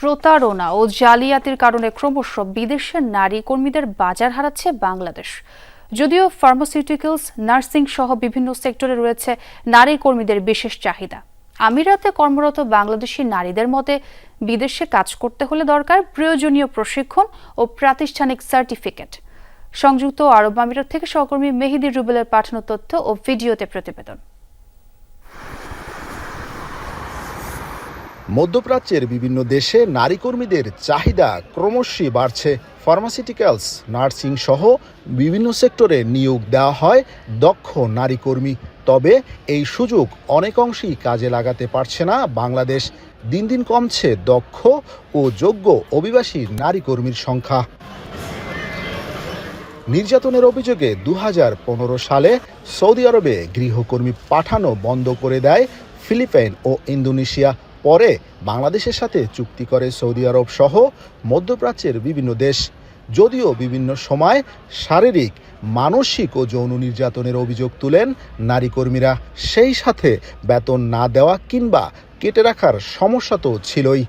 প্রতারণা ও জালিয়াতির কারণে ক্রমশ বিদেশের নারী কর্মীদের বাজার হারাচ্ছে বাংলাদেশ। যদিও ফার্মাসিউটিক্যালস নার্সিং সহ বিভিন্ন সেক্টরে রয়েছে নারী কর্মীদের বিশেষ চাহিদা। আমিরাতে কর্মরত বাংলাদেশি নারীদের মতে, বিদেশে কাজ করতে হলে দরকার প্রয়োজনীয় প্রশিক্ষণ ও প্রাতিষ্ঠানিক সার্টিফিকেট সংযুক্ত আরব আমিরাত থেকে সহকর্মী মেহেদি রুবেলের পাঠানো তথ্য ও ভিডিওতে প্রতিবেদন। মধ্যপ্রাচ্যের বিভিন্ন দেশে নারী কর্মীদের চাহিদা ক্রমশই বাড়ছে। ফার্মাসিউটিক্যালস নার্সিং সহ বিভিন্ন সেক্টরে নিয়োগ দেওয়া হয় দক্ষ নারী কর্মী তবে এই সুযোগ অনেক অংশেই কাজে লাগাতে পারছে না বাংলাদেশ। দিন দিন কমছে দক্ষ ও যোগ্য অভিবাসী নারী কর্মীর সংখ্যা। নির্যাতনের অভিযোগে দু হাজার পনেরো সালে সৌদি আরবে গৃহকর্মী পাঠানো বন্ধ করে দেয় ফিলিপাইন ও ইন্দোনেশিয়া। পরে বাংলাদেশের সাথে চুক্তি করে সৌদি আরব সহ মধ্যপ্রাচ্যের বিভিন্ন দেশ। যদিও বিভিন্ন সময় শারীরিক, মানসিক ও যৌন নির্যাতনের অভিযোগ তুলেন নারী কর্মীরা সেই সাথে বেতন না দেওয়া কিংবা কেটে রাখার সমস্যা তো ছিলই।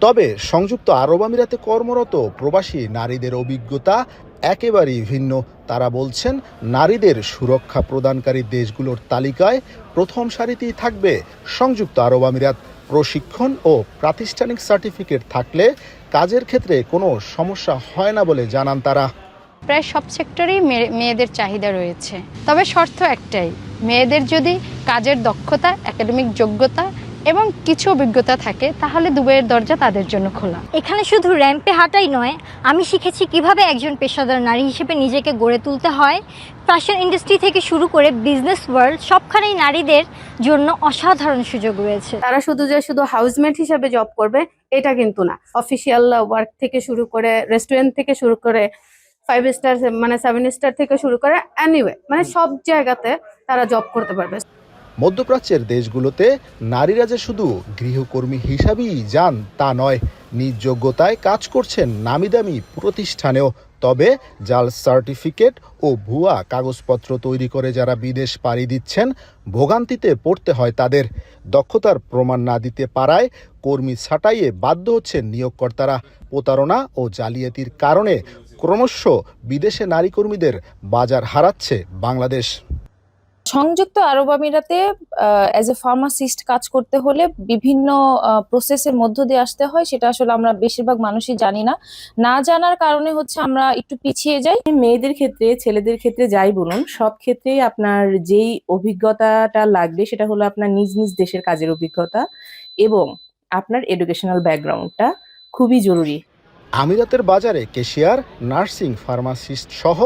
তবে সংযুক্ত আরব আমিরাতে কর্মরত প্রবাসী নারীদের অভিজ্ঞতা একেবারেই ভিন্ন। তারা বলছেন, নারীদের সুরক্ষা প্রদানকারী দেশগুলোর তালিকায় প্রথম সারিতেই থাকবে সংযুক্ত আরব আমিরাত। প্রশিক্ষণ ও প্রাতিষ্ঠানিক সার্টিফিকেট থাকলে কাজের ক্ষেত্রে কোনো সমস্যা হয় না বলে জানান তারা। প্রায় সব সেক্টরেই মেয়ে- মেয়েদের চাহিদা রয়েছে। তবে শর্ত একটাই, মেয়েদের যদি কাজের দক্ষতা, একাডেমিক যোগ্যতা এবং কিছু অভিজ্ঞতা থাকে তাহলে দুবাইয়ের দরজা তাদের জন্য খোলা। এখানে শুধু র্যাম্পে হাঁটাই নয় আমি শিখেছি কীভাবে একজন পেশাদার নারী হিসেবে নিজেকে গড়ে তুলতে হয়। ফ্যাশন ইন্ডাস্ট্রি থেকে শুরু করে বিজনেস ওয়ার্ল্ড সবখানেই নারীদের জন্য অসাধারণ সুযোগ রয়েছে। তারা শুধু যে শুধু হাউসমেট হিসেবে জব করবে এটা কিন্তু না। অফিসিয়াল ওয়ার্ক থেকে শুরু করে রেস্টুরেন্ট থেকে শুরু করে ফাইভ স্টার মানে সেভেন স্টার থেকে শুরু করে অ্যানিওয়ে মানে সব জায়গাতে তারা জব করতে পারবে। মধ্যপ্রাচ্যের দেশগুলোতে নারীরা যে শুধু গৃহকর্মী হিসাবেই যান তা নয়, নিজ যোগ্যতায় কাজ করছেন নামি দামি প্রতিষ্ঠানেও। তবে জাল সার্টিফিকেট ও ভুয়া কাগজপত্র তৈরি করে যারা বিদেশ পাড়ি দিচ্ছেন, ভোগান্তিতে পড়তে হয় তাদের। দক্ষতার প্রমাণ না দিতে পারায় কর্মী ছাঁটাইয়ে বাধ্য হচ্ছেন নিয়োগকর্তারা। প্রতারণা ও জালিয়াতির কারণে ক্রমশ বিদেশে নারী কর্মীদের বাজার হারাচ্ছে বাংলাদেশ। সংযুক্ত আরব আমিরাতে অ্যাজ এ ফার্মাসিস্ট কাজ করতে হলে বিভিন্ন প্রসেসের মধ্য দিয়ে আসতে হয়, সেটা আসলে আমরা বেশিরভাগ মানুষই জানি না। না জানার কারণে হচ্ছে আমরা একটু পিছিয়ে যাই। মেয়েদের ক্ষেত্রে, ছেলেদের ক্ষেত্রে যাই বলুন, সব ক্ষেত্রেই আপনার যেই অভিজ্ঞতাটা লাগবে সেটা হলো আপনার নিজ নিজ দেশের কাজের অভিজ্ঞতা এবং আপনার এডুকেশনাল ব্যাকগ্রাউন্ডটা খুবই জরুরি। আমিরাতের বাজারে কেশিয়ার নার্সিং ফার্মাসিস্ট সহ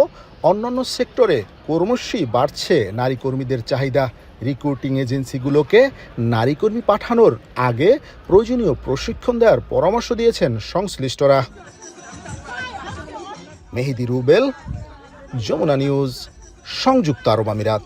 অন্যান্য সেক্টরে ক্রমশই বাড়ছে নারী কর্মীদের চাহিদা। রিক্রুটিং এজেন্সিগুলোকে নারী কর্মী পাঠানোর আগে প্রয়োজনীয় প্রশিক্ষণ দেওয়ার পরামর্শ দিয়েছেন সংশ্লিষ্টরা। মেহেদি রুবেল, যমুনা নিউজ, সংযুক্ত আরব আমিরাত।